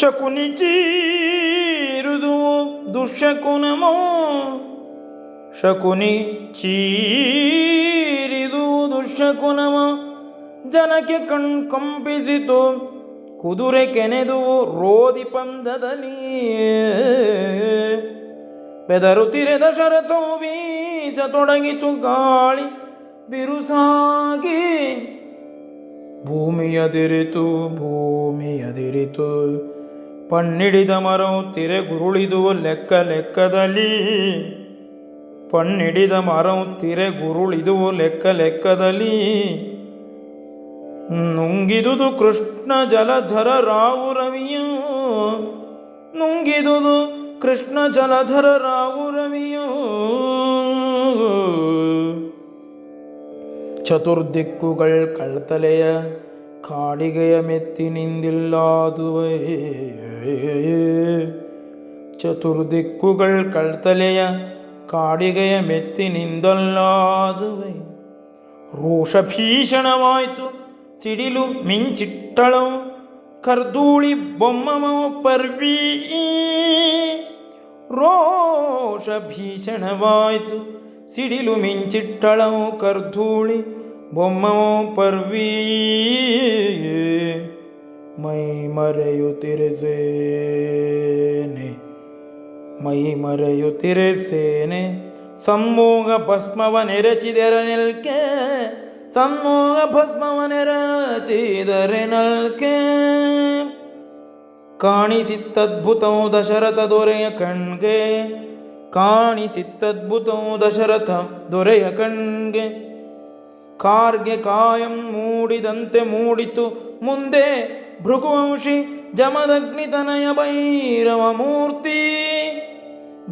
ಶಕುನಿ ಚೀರುದು ದುಶಕುನಮೋ ಶಕುನಿ ಚೀರಿದು ದುಶಕುನಮ. ಜನಕ್ಕೆ ಕಣ್ ಕಂಪಿಸಿತು, ಕುದುರೆ ಕೆನೆದು ರೋದಿ ಪಂದದಲ್ಲಿ ಬೆದರುತ್ತಿರೆ ಬೀಸ ತೊಡಗಿತು ಗಾಳಿ ಬಿರುಸಾಗಿ. ಭೂಮಿಯದಿರಿತು ಭೂಮಿಯದಿರಿತು ಪಣ್ಣಿಡಿದ ಮರವು ತಿರೆ ಗುರುಳಿದು ಲೆಕ್ಕ ಲೆಕ್ಕದಲ್ಲಿ. ಪಣ್ಣಿಡಿದ ಮರವು ತಿರೆ ಗುರುಳಿದು ಲೆಕ್ಕ ಲೆಕ್ಕದಲ್ಲಿ. ನುಂಗಿದುದು ಕೃಷ್ಣ ಜಲಧರ ರಾವು ರವಿಯು. ನುಂಗಿದುದು ಕೃಷ್ಣ ಜಲಧರ ರಾವು ರವಿಯು. ಚತುರ್ದಿಕ್ಕುಗಳ ಕಳ್ತಲೆಯ ಕಾಡಿಗೆಯ ಮೆತ್ತಿನಿಂದಿಲ್ಲಾದುವೇ. ಚತುರ್ದಿಕ್ಕುಗಳ ಕಳ್ತಲೆಯ ಕಾಡಿಗೆಯ ಮೆತ್ತಿನಿಂದಲ್ಲಾದುವೆ. ರೋಷ ಭೀಷಣವಾಯಿತು ಸಿಡಿಲು ಮಿಂಚಿಟ್ಟಳು ಕರ್ದೂಳಿ ಬೊಮ್ಮಮ ಪರ್ವೀ. ರೋಷ ಭೀಷಣವಾಯಿತು ಸಿಡಿಲು ಮಿಂಚಿಟ್ಟಳವು ಕರ್ಧೂಳಿ ಬೊಮ್ಮವೋ ಪರ್ವಿ ಮೈ ಮರೆಯು ತಿರಸೇನೆ. ಮೈ ಮರೆಯು ತಿರಸೇನೆ. ಸಮ್ಮೋಗ ಭಸ್ಮವ ನೆರಚಿದರ ನೆಲ್ಕೆ, ಸಮ್ಮೋಗ ಭಸ್ಮವ ನೆರಚಿದರೆ ನಲ್ಕೆ. ಕಾಣಿಸಿತ್ತದ್ಭುತವು ದಶರಥ ದೊರೆಯ ಕಣ್ಗೆ, ಕಾಣಿಸಿತ್ತದ್ಭುತವು ದಶರಥ ದೊರೆಯ ಕಣ್ಗೆ. ಕಾರ್ಗೆ ಕಾಯಂ ಮೂಡಿದಂತೆ ಮೂಡಿತು. ಮುಂದೆ ಭೃಗುವಂಶಿ ಜಮದಗ್ನಿತನಯ ಭೈರವ ಮೂರ್ತಿ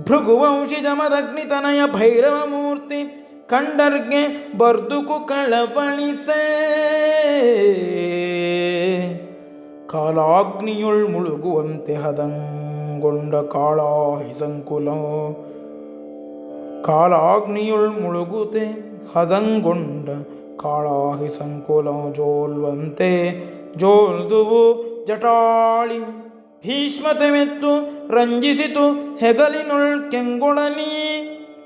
ಭೃಗುವಂಶಿ ಜಮದಗ್ನಿತನಯ ಭೈರವ ಮೂರ್ತಿ ಕಂಡರ್ಗೆ ಬರ್ದುಕು ಕಳವಳಿಸೆ. ಕಾಲಾಗ್ನಿಯುಳ್ ಮುಳುಗುವಂತೆ ಹದಂಗೊಂಡ ಕಾಳಾಹಿ ಸಂಕುಲೋ ಕಾಲಾಗ್ನಿಯುಳ್ ಮುಳುಗುತೆ ಹದಂಗೊಂಡ ಕಾಳಾಹಿ ಸಂಕುಲ ಜೋಲ್ವಂತೆ ಜೋಲ್ದುವು ಜಟಾಳಿ. ಭೀಷ್ಮತೆ ಮೆತ್ತು ರಂಜಿಸಿತು ಹೆಗಲಿನುಳ್ ಕೆಂಗೊಡಲಿ.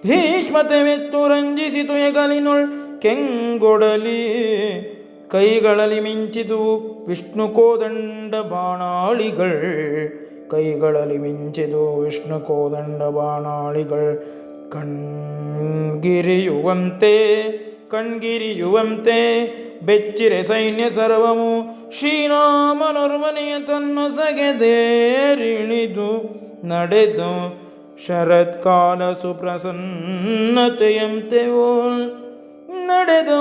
ಭೀಷ್ಮತೆ ಮೆತ್ತು ರಂಜಿಸಿತು ಹೆಗಲಿನುಳ್ ಕೆಂಗೊಡಲಿ. ಕೈಗಳಲ್ಲಿ ಮಿಂಚಿದುವು ವಿಷ್ಣು ಕೋದಂಡ ಬಾಣಾಳಿಗಳ್. ಕೈಗಳಲ್ಲಿ ಮಿಂಚಿದು ವಿಷ್ಣು ಕೋದಂಡ ಬಾಣಾಳಿಗಳ್. ಕಣ್ಗಿರಿಯುವಂತೆ ಕಣ್ಗಿರಿಯುವಂತೆ ಬೆಚ್ಚಿರೆ ಸೈನ್ಯ ಸರ್ವವು ತನ್ನ ಸಗೆದೇರಿಳಿದು ನಡೆದು ಶರತ್ಕಾಲ ಸುಪ್ರಸನ್ನತೆಯಂತೆ ಓಲ್ ನಡೆದು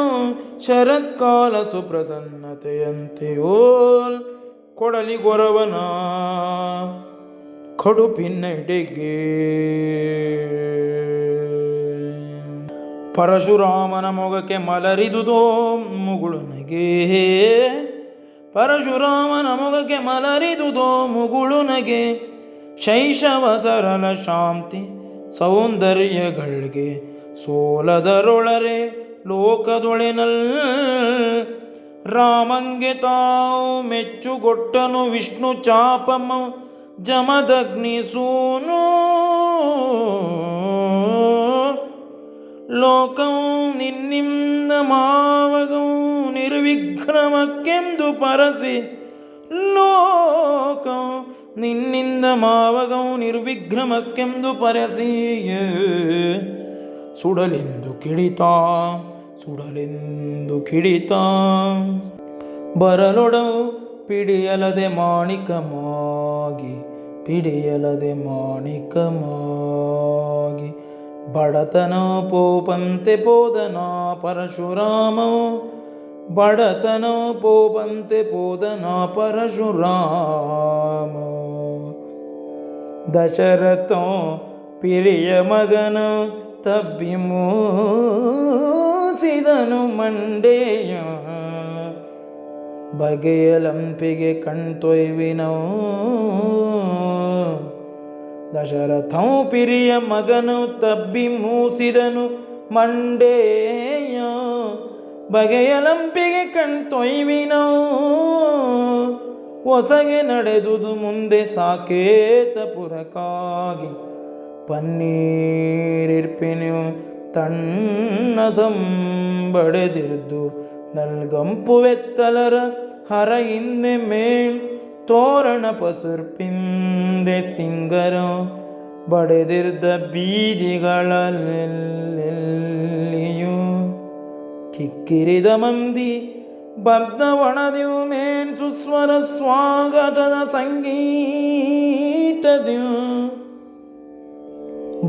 ಶರತ್ಕಾಲ ಸುಪ್ರಸನ್ನತೆಯಂತೆ ಓಲ್ ಕೊಡಲಿ ಗೊರವನ ಕಡುಪಿನ್ನಡೆಗೆ ಪರಶುರಾಮನ ಮೊಗಕ್ಕೆ ಮಲರಿದುದೋ ಮುಗುಳುನಗೆ. ಪರಶುರಾಮನ ಮೊಗಕ್ಕೆ ಮಲರಿದುದೋ ಮುಗುಳುನಗೆ. ಶೈಶವ ಸರಳ ಶಾಂತಿ ಸೌಂದರ್ಯಗಳಿಗೆ ಸೋಲದರೊಳರೆ ಲೋಕದೊಳೆನಲ್. ರಾಮಂಗೆ ತಾವು ಮೆಚ್ಚುಗೊಟ್ಟನು ವಿಷ್ಣು ಚಾಪಮ ಜಮದಗ್ನಿ ನಿನ್ನಿಂದ ಮಾವಗವು ನಿರ್ವಿಘ್ರಮಕ್ಕೆಂದು ಪರಸಿ ಲೋಕ ನಿನ್ನಿಂದ ಮಾವಗೌ ನಿರ್ವಿಘ್ರಮಕ್ಕೆಂದು ಪರಸಿ ಸುಡಲೆಂದು ಕಿಡಿತ ಸುಡಲೆಂದು ಕಿಡಿತ. ಬರಲೊಡವು ಪಿಡಿಯಲದೆ ಮಾಣಿಕಮಾಗಿ ಪಿಡಿಯಲದೆ ಮಾಣಿಕಮಾಗಿ. ಬಡತನ ಪೋಪಂತೆ ಪೋದನ ಪರಶುರಾಮೋ. ಬಡತನ ಪೋಪಂತೆ ಪೋದನ ಪರಶುರಾಮ. ದಶರಥೋ ಪಿರಿಯ ಮಗನ ತಬ್ಬಿಮೂಸಿದನು ಮಂಡೆಯ. ಬಗೆಯಲಂಪಿಗೆ ಕಣ್ತೊಯ್ವಿನೋ ದಶರಥಂ ಪಿರಿಯ ಮಗನು ತಬ್ಬಿ ಮೂಸಿದನು, ಮಂಡೇಯ ಬಗೆಯಲಂಪಿಗೆ ಕಣ್ತೊಯ್ವಿನೋ ಹೊಸಗೆ ನಡೆದುದು ಮುಂದೆ ಸಾಕೇತಪುರಕ್ಕಾಗಿ ಪನ್ನೀರಿರ್ಪಿನು ತಣ್ಣ ಸಂಬಡೆದಿರ್ದು ಹರ ಹಿಂದೆ ಮೇಣ್ ತೋರಣ ಸಿಂಗರು ಬಡೆದಿರ್ದ ಬೀದಿಗಳಲ್ಲೆಲ್ಲಿಯೂ ಕಿಕ್ಕಿರಿದ ಮಂದಿ ಬದ್ಧ ಒಣದಿವು ಮೇನ್ ಸುಸ್ವರ ಸ್ವಾಗತದ ಸಂಗೀತದ್ಯು.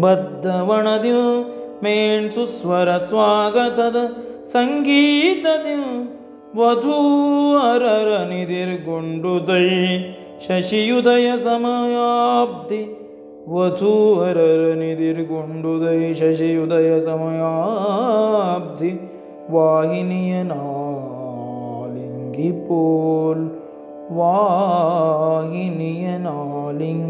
ಬದ್ಧ ಒಣದ್ಯು ಮೇನ್ ಸುಸ್ವರ ಸ್ವಾಗತದ ಸಂಗೀತದ್ಯು. ವಧೂವರರ ನಿದಿರ್ಗೊಂಡುದೈ ಶಶಿಯುದಯ ಸಮಯಾಬ್ಧಿ ವಧೂವರರ ನಿಧಿರ್ಗೊಂಡುದೈ ಶಶಿಯುದಯ ಸಮಯಾಬ್ಧಿ ವಾಹಿನಿಯ ನಾಲಿಂಗಿಪೋಲ್ ವಾಹಿನಿಯ ನಾಲಿಂಗಿಪೋಲ್